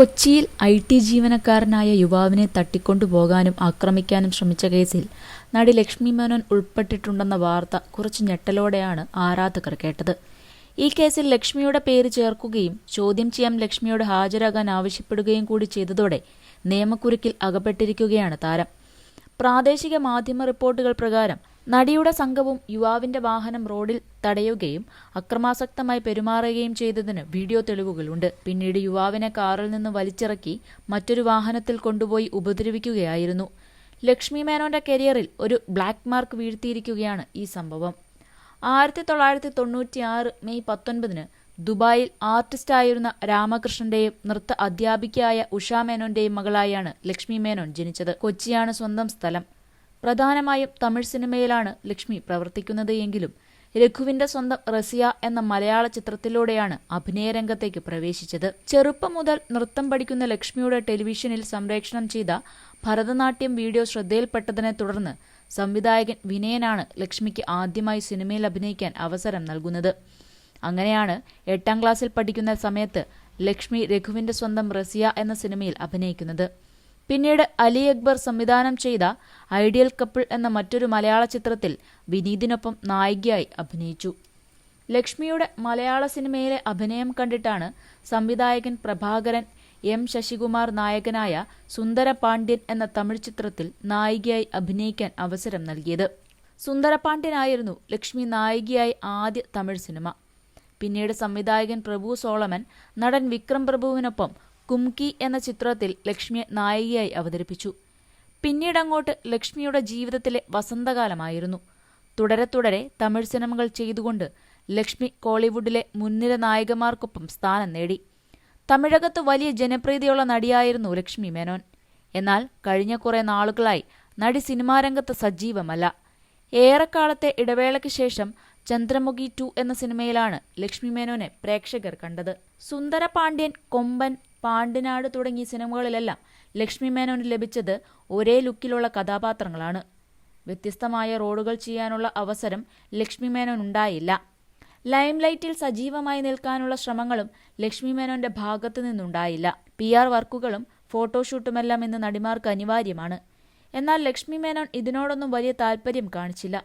കൊച്ചിയിൽ I T ജീവനക്കാരനായ യുവാവിനെ തട്ടിക്കൊണ്ടുപോകാനും ആക്രമിക്കാനും ശ്രമിച്ച കേസിൽ നടി ലക്ഷ്മി മേനോൻ ഉൾപ്പെട്ടിട്ടുണ്ടെന്ന വാർത്ത കുറച്ച് ഞെട്ടലോടെയാണ് ആരാധകർ കേട്ടത്. ഈ കേസിൽ ലക്ഷ്മിയുടെ പേര് ചേർക്കുകയും ചോദ്യം ചെയ്യാൻ ലക്ഷ്മിയോട് ഹാജരാകാൻ ആവശ്യപ്പെടുകയും കൂടി ചെയ്തതോടെ നിയമക്കുരുക്കിൽ അകപ്പെട്ടിരിക്കുകയാണ് താരം. പ്രാദേശിക മാധ്യമ റിപ്പോർട്ടുകൾ പ്രകാരം നടിയുടെ സംഘവും യുവാവിന്റെ വാഹനം റോഡിൽ തടയുകയും അക്രമാസക്തമായി പെരുമാറുകയും ചെയ്തതിന് വീഡിയോ തെളിവുകളുണ്ട്. പിന്നീട് യുവാവിനെ കാറിൽ നിന്ന് വലിച്ചിറക്കി മറ്റൊരു വാഹനത്തിൽ കൊണ്ടുപോയി ഉപദ്രവിക്കുകയായിരുന്നു. ലക്ഷ്മി മേനോന്റെ കരിയറിൽ ഒരു ബ്ലാക്ക് മാർക്ക് വീഴ്ത്തിയിരിക്കുകയാണ് ഈ സംഭവം. ആയിരത്തി തൊള്ളായിരത്തി തൊണ്ണൂറ്റിയാറ് മെയ് പത്തൊൻപതിന് ദുബായിൽ ആർട്ടിസ്റ്റായിരുന്ന രാമകൃഷ്ണന്റെയും നൃത്ത അധ്യാപികയായ ഉഷാ മേനോന്റെയും മകളായാണ് ലക്ഷ്മി മേനോൻ ജനിച്ചത്. കൊച്ചിയാണ് സ്വന്തം സ്ഥലം. പ്രധാനമായും തമിഴ് സിനിമയിലാണ് ലക്ഷ്മി പ്രവർത്തിക്കുന്നത് എങ്കിലും രഘുവിന്റെ സ്വന്തം റസിയ എന്ന മലയാള ചിത്രത്തിലൂടെയാണ് അഭിനയരംഗത്തേക്ക് പ്രവേശിച്ചത്. ചെറുപ്പം മുതൽ നൃത്തം പഠിക്കുന്ന ലക്ഷ്മിയുടെ ടെലിവിഷനിൽ സംപ്രേക്ഷണം ചെയ്ത ഭരതനാട്യം വീഡിയോ ശ്രദ്ധയിൽപ്പെട്ടതിനെ തുടർന്ന് സംവിധായകൻ വിനയനാണ് ലക്ഷ്മിക്ക് ആദ്യമായി സിനിമയിൽ അഭിനയിക്കാൻ അവസരം നൽകുന്നത്. അങ്ങനെയാണ് എട്ടാം ക്ലാസ്സിൽ പഠിക്കുന്ന സമയത്ത് ലക്ഷ്മി രഘുവിന്റെ സ്വന്തം റസിയ എന്ന സിനിമയിൽ അഭിനയിക്കുന്നത്. പിന്നീട് അലി അക്ബർ സംവിധാനം ചെയ്ത ഐഡിയൽ കപ്പിൾ എന്ന മറ്റൊരു മലയാള ചിത്രത്തിൽ വിനീതിനൊപ്പം നായികയായി അഭിനയിച്ചു. ലക്ഷ്മിയുടെ മലയാള സിനിമയിലെ അഭിനയം കണ്ടിട്ടാണ് സംവിധായകൻ പ്രഭാകരൻ എം ശശികുമാർ നായകനായ സുന്ദര പാണ്ഡ്യൻ എന്ന തമിഴ് ചിത്രത്തിൽ നായികയായി അഭിനയിക്കാൻ അവസരം നൽകിയത്. സുന്ദരപാണ്ഡ്യനായിരുന്നു ലക്ഷ്മി നായികയായി ആദ്യ തമിഴ് സിനിമ. പിന്നീട് സംവിധായകൻ പ്രഭു സോളമൻ നടൻ വിക്രം പ്രഭുവിനൊപ്പം കുംകി എന്ന ചിത്രത്തിൽ ലക്ഷ്മിയെ നായികയായി അവതരിപ്പിച്ചു. പിന്നീടങ്ങോട്ട് ലക്ഷ്മിയുടെ ജീവിതത്തിലെ വസന്തകാലമായിരുന്നു. തുടരെ തുടരെ തമിഴ് സിനിമകൾ ചെയ്തുകൊണ്ട് ലക്ഷ്മി കോളിവുഡിലെ മുൻനിര നായികമാർക്കൊപ്പം സ്ഥാനം നേടി. തമിഴകത്ത് വലിയ ജനപ്രീതിയുള്ള നടിയായിരുന്നു ലക്ഷ്മി മേനോൻ. എന്നാൽ കഴിഞ്ഞ കുറെ നാളുകളായി നടി സിനിമാരംഗത്ത് സജീവമല്ല. ഏറെക്കാലത്തെ ഇടവേളയ്ക്ക് ശേഷം ചന്ദ്രമുഖി ടു എന്ന സിനിമയിലാണ് ലക്ഷ്മി മേനോനെ പ്രേക്ഷകർ കണ്ടത്. സുന്ദര പാണ്ഡ്യൻ കൊമ്പൻ പാണ്ടിനാട് തുടങ്ങിയ സിനിമകളിലെല്ലാം ലക്ഷ്മി മേനോന് ലഭിച്ചത് ഒരേ ലുക്കിലുള്ള കഥാപാത്രങ്ങളാണ്. വ്യത്യസ്തമായ റോളുകൾ ചെയ്യാനുള്ള അവസരം ലക്ഷ്മി മേനോൻ ഉണ്ടായില്ല ലൈംലൈറ്റിൽ സജീവമായി നിൽക്കാനുള്ള ശ്രമങ്ങളും ലക്ഷ്മി മേനോന്റെ ഭാഗത്തു നിന്നുണ്ടായില്ല. പി ആർ വർക്കുകളും ഫോട്ടോഷൂട്ടുമെല്ലാം ഇന്ന് നടിമാർക്ക് അനിവാര്യമാണ്. എന്നാൽ ലക്ഷ്മി മേനോൻ ഇതിനോടൊന്നും വലിയ താല്പര്യം കാണിച്ചില്ല.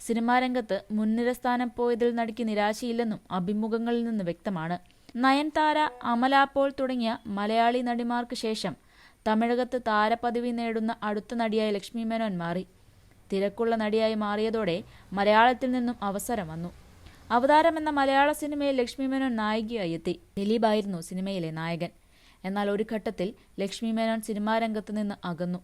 സിനിമാരംഗത്ത് മുൻനിര സ്ഥാനം പോയതിൽ നടിക്ക് നിരാശയില്ലെന്നും അഭിമുഖങ്ങളിൽ നിന്ന് വ്യക്തമാണ്. നയൻതാര അമല പോൾ തുടങ്ങിയ മലയാളി നടിമാർക്ക് ശേഷം തമിഴകത്ത് താരപദവി നേടുന്ന അടുത്ത നടിയായി ലക്ഷ്മി മേനോൻ മാറി. തിരക്കുള്ള നടിയായി മാറിയതോടെ മലയാളത്തിൽ നിന്നും അവസരം വന്നു. അവതാരം എന്ന മലയാള സിനിമയിൽ ലക്ഷ്മി മേനോൻ നായികയായി എത്തി. ദിലീപായിരുന്നു സിനിമയിലെ നായകൻ. എന്നാൽ ഒരു ഘട്ടത്തിൽ ലക്ഷ്മി മേനോൻ സിനിമാരംഗത്ത് നിന്ന് അകന്നു.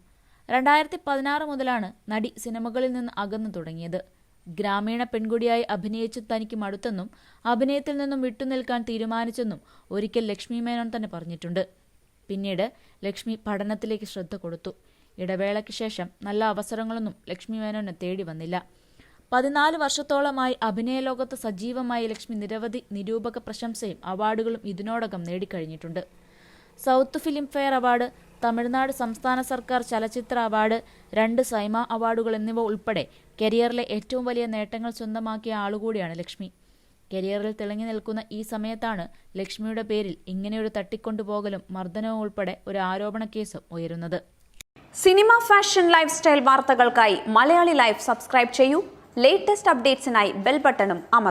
രണ്ടായിരത്തി പതിനാറ് മുതലാണ് നടി സിനിമകളിൽ നിന്ന് അകന്നു തുടങ്ങിയത്. ഗ്രാമീണ പെൺകുടിയായി അഭിനയിച്ച് തനിക്ക് മടുത്തെന്നും അഭിനയത്തിൽ നിന്നും വിട്ടുനിൽക്കാൻ തീരുമാനിച്ചെന്നും ഒരിക്കൽ ലക്ഷ്മി മേനോൻ തന്നെ പറഞ്ഞിട്ടുണ്ട്. പിന്നീട് ലക്ഷ്മി പഠനത്തിലേക്ക് ശ്രദ്ധ കൊടുത്തു. ഇടവേളയ്ക്ക് ശേഷം നല്ല അവസരങ്ങളൊന്നും ലക്ഷ്മി മേനോനെ തേടി വന്നില്ല. പതിനാല് വർഷത്തോളമായി അഭിനയ ലോകത്ത് സജീവമായി ലക്ഷ്മി നിരവധി നിരൂപക പ്രശംസയും അവാർഡുകളും ഇതിനോടകം നേടിക്കഴിഞ്ഞിട്ടുണ്ട്. South Filmfare award Tamil Nadu സംസ്ഥാന സർക്കാർ ചലച്ചിത്ര അവാർഡ് രണ്ട് സൈമ അവാർഡുകൾ എന്നിവ ഉൾപ്പെടെ കരിയറിലെ ഏറ്റവും വലിയ നേട്ടങ്ങൾ സ്വന്തമാക്കിയ ആളുകൂടിയാണ് ലക്ഷ്മി. കരിയറിൽ തിളങ്ങി നിൽക്കുന്ന ഈ സമയത്താണ് ലക്ഷ്മിയുടെ പേരിൽ ഇങ്ങനെയൊരു തട്ടിക്കൊണ്ടുപോകലും മർദ്ദനവും ഉൾപ്പെടെ ഒരു ആരോപണ കേസും ഉയരുന്നത്. സിനിമ ഫാഷൻ ലൈഫ് സ്റ്റൈൽ വാർത്തകൾക്കായി മലയാളി ലൈഫ് സബ്സ്ക്രൈബ് ചെയ്യൂ. ലേറ്റസ്റ്റ് അപ്ഡേറ്റ്സിനായി ബെൽ ബട്ടണും അമർ